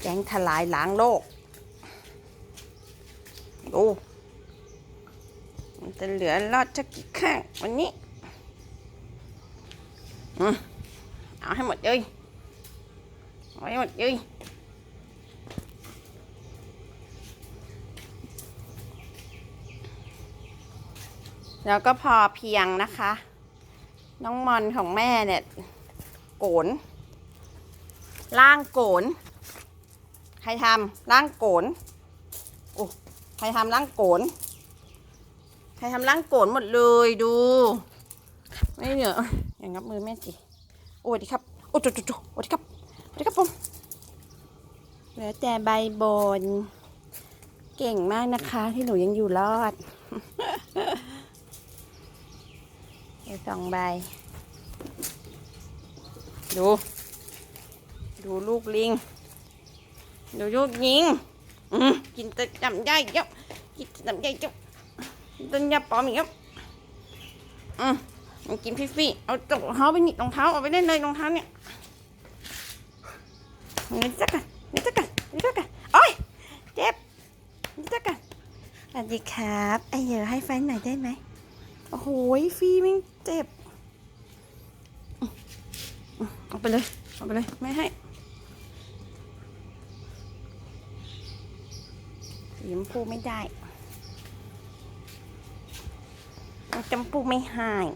แก๊งทลายล้างโลก ดู มันจะเหลือรอดจะกี่ข้างวันนี้อืมเอาให้หมดเลยเอาให้หมดเลยแล้วก็พอเพียงนะคะ น้องมอนของแม่เนี่ย โกน ล่างโกน ครทำล่างโกนโอ้ใครทำล่างโกนใครทำล่างโกนหมดเลยดู ไม่เหนืออย่างงับมือแม่สิโอ้ดีครับ โอ้จุจุจุสวัสดีครับสวัสดีครับผมเหลือแต่ใบบน เก่งมากนะคะ ที่หนูยังอยู่รอดเหลือสองใบ ดู ดูลูกลิง ดูลูกยิงกินแต่จำใหญ่เยอะกินแต่จำใหญ่เยอะกินแต้นยาปลอมอีกเยอะอืมกินพี่ฟี่เอารองเท้าไปนี่รองเท้าเอาไปเล่นเลยรองเท้าเนี่ยนี่จักกันนี่จักกันนี่จักกันโอ้ยเจ็บนี่จักกันสวัสดีครับไอเหยอะให้แฟนหน่อยได้ไหมโอ้โหฟี่แม่งเจ็บเอาไปเลยเอาไปเลยไม่ให้ สีชมพูไม่ได้จำปูไม่หาย